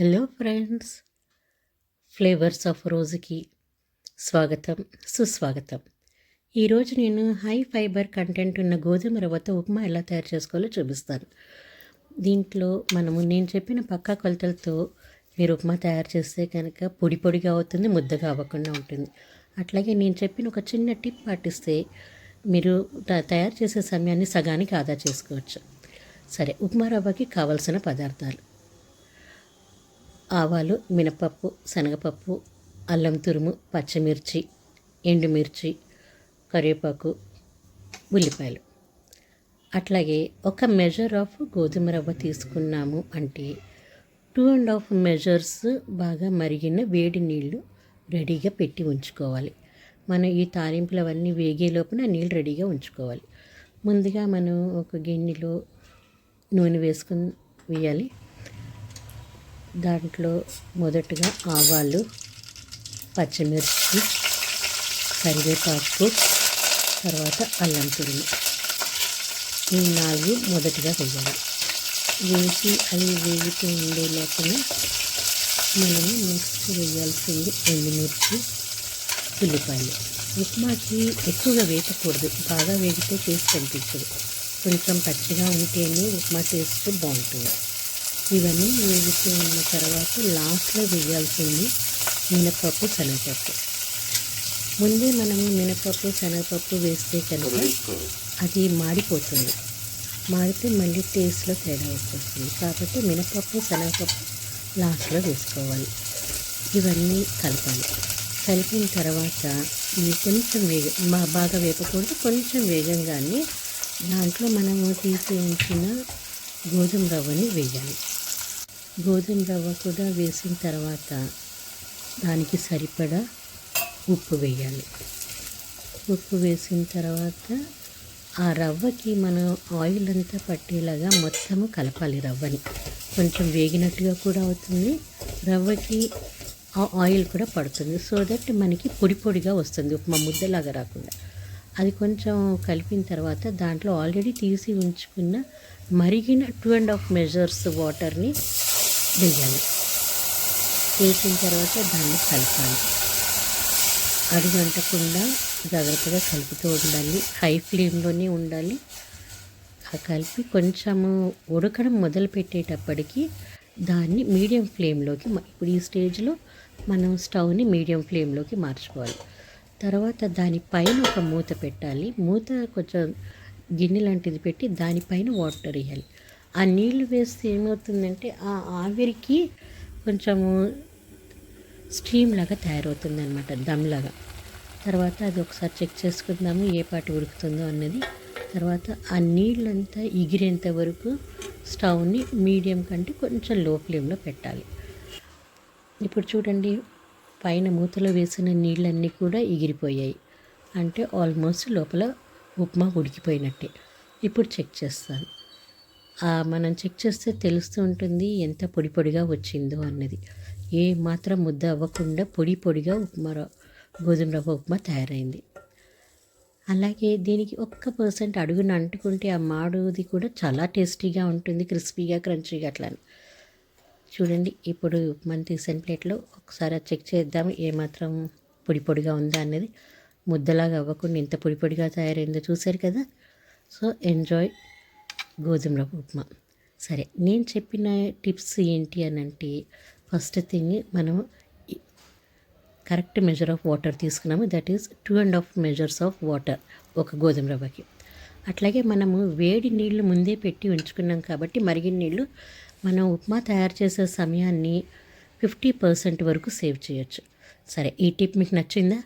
Hello friends flavours of రోజుకి స్వాగతం సుస్వాగతం. ఈరోజు నేను హై ఫైబర్ కంటెంట్ ఉన్న గోధుమ రవ్వతో ఉప్మా ఎలా తయారు చేసుకోవాలో చూపిస్తాను. దీంట్లో మనము నేను చెప్పిన పక్కా కొలతలతో మీరు ఉప్మా తయారు చేస్తే కనుక పొడి పొడిగా అవుతుంది ముద్దగా అవ్వకుండా ఉంటుంది. అట్లాగే నేను చెప్పిన ఒక చిన్న టిప్ పాటిస్తే మీరు త- తయారు చేసే సమయాన్ని సగానికి ఆదా చేసుకోవచ్చు. సరే ఉప్మా రవ్వకి కావలసిన పదార్థాలు. ఆవాలు మినపప్పు శనగపప్పు అల్లం తురుము పచ్చిమిర్చి ఎండుమిర్చి కరివేపాకు ఉల్లిపాయలు. అట్లాగే ఒక మెజర్ ఆఫ్ గోధుమ రవ్వ తీసుకున్నాము అంటే టూ అండ్ హాఫ్ మెజర్స్ బాగా మరిగిన వేడి నీళ్ళు రెడీగా పెట్టి ఉంచుకోవాలి. మనం ఈ తాలింపులు అవన్నీ వేగే లోపల నీళ్ళు రెడీగా ఉంచుకోవాలి. ముందుగా మనం ఒక గిన్నెలో నూనె వేసుకుని వేయాలి. దాంట్లో మొదటగా ఆవాలు పచ్చిమిర్చి కరివేపాకు తర్వాత అల్లం తురుము. ఈ నాలుగు మొదటగా వేయాలి. వేసి అవి వేగుతూ ఉండే లోపల మనము నెక్స్ట్ వేయాల్సింది ఎండుమిర్చి ఉల్లిపాయలు. ఉప్మాకి ఎక్కువగా వేయకూడదు. బాగా వేగితే టేస్ట్ అనిపించదు కొంచెం పచ్చిగా ఉంటేనే ఉప్మా టేస్ట్ బాగుంటుంది. ఇవన్నీ వేగుతూ ఉన్న తర్వాత లాస్ట్లో వేయాల్సింది మినపప్పు శనగపప్పు. ముందే మనము మినపప్పు శనగపప్పు వేస్తే కనుక అది మాడిపోతుంది. మాడితే మళ్ళీ టేస్ట్లో తేడా వచ్చేస్తుంది. కాబట్టి మినపప్పు శనగపప్పు లాస్ట్లో వేసుకోవాలి. ఇవన్నీ కలపాలి. కలిపిన తర్వాత ఇవి కొంచెం వేగ బాగా వేపకూడదు. కొంచెం వేగంగానే దాంట్లో మనము తీసి ఉంచిన గోధుమ రవ్వని వేయాలి. గోధుమ రవ్వ కూడా వేసిన తర్వాత దానికి సరిపడా ఉప్పు వేయాలి. ఉప్పు వేసిన తర్వాత ఆ రవ్వకి మనం ఆయిల్ అంతా పట్టేలాగా మొత్తము కలపాలి రవ్వని. కొంచెం వేగినట్టుగా కూడా అవుతుంది. రవ్వకి ఆ ఆయిల్ కూడా పడుతుంది. సో దట్ మనకి పొడి పొడిగా వస్తుంది. ఉప్మా ముద్దలాగా రాకుండా. అది కొంచెం కలిపిన తర్వాత దాంట్లో ఆల్రెడీ తీసి ఉంచుకున్న మరిగిన టూ అండ్ హాఫ్ మెజర్స్ వాటర్ని వేయాలి వేసిన తర్వాత దాన్ని కలపాలి. అడుగంటకుండా జాగ్రత్తగా కలుపుతూ ఉండాలి. హై ఫ్లేమ్లోనే ఉండాలి. ఆ కలిపి కొంచెము ఉడకడం మొదలు పెట్టేటప్పటికి దాన్ని మీడియం ఫ్లేమ్లోకి ఇప్పుడు ఈ స్టేజ్లో మనం స్టవ్ని మీడియం ఫ్లేమ్లోకి మార్చుకోవాలి. తర్వాత దానిపైన ఒక మూత పెట్టాలి. మూత కొంచెం గిన్నె లాంటిది పెట్టి దానిపైన వాటర్ వేయాలి. ఆ నీళ్ళు వేస్తే ఏమవుతుందంటే ఆ ఆవిరికి కొంచెము స్టీమ్ లాగా తయారవుతుంది అనమాట దమ్లాగా తర్వాత అది ఒకసారి చెక్ చేసుకుందాము ఏ పాటు ఉడుకుతుందో అన్నది. తర్వాత ఆ నీళ్ళంతా ఎగిరేంత వరకు స్టవ్ని మీడియం కంటే కొంచెం లో ఫ్లేమ్లో పెట్టాలి. ఇప్పుడు చూడండి పైన మూతలో వేసిన నీళ్ళన్నీ కూడా ఎగిరిపోయాయి అంటే ఆల్మోస్ట్ లోపల ఉప్మా ఉడికిపోయినట్టే. ఇప్పుడు చెక్ చేస్తాను. మనం చెక్ చేస్తే తెలుస్తూ ఉంటుంది ఎంత పొడి పొడిగా వచ్చిందో అన్నది. ఏ మాత్రం ముద్ద అవ్వకుండా పొడి పొడిగా ఉప్మా గోధుమ రవ్వ ఉప్మా తయారైంది. అలాగే దీనికి ఒక్క పర్సెంట్ అడుగున అంటుకుంటే ఆ మాడుది కూడా చాలా టేస్టీగా ఉంటుంది క్రిస్పీగా క్రంచీగా అట్లా చూడండి ఇప్పుడు మనం తీసిన ప్లేట్లో ఒకసారి చెక్ చేద్దాం ఏమాత్రం పొడి పొడిగా ఉందా అన్నది. ముద్దలాగా అవ్వకుండా ఎంత పొడి పొడిగా తయారైందో చూశారు కదా. So enjoy. గోధుమ రవ్వ ఉప్మా. సరే నేను చెప్పిన టిప్స్ ఏంటి అని అంటే ఫస్ట్ థింగ్ మనం కరెక్ట్ మెజర్ ఆఫ్ వాటర్ తీసుకున్నాము. That is two and half measures of water ఒక గోధుమ రవ్వకి. అట్లాగే మనము వేడి నీళ్ళు ముందే పెట్టి ఉంచుకున్నాం కాబట్టి మరిగిన నీళ్ళు మనం ఉప్మా తయారు చేసే సమయాన్ని ఫిఫ్టీ పర్సెంట్ వరకు సేవ్ చేయొచ్చు. సరే ఈ టిప్ మీకు నచ్చిందా?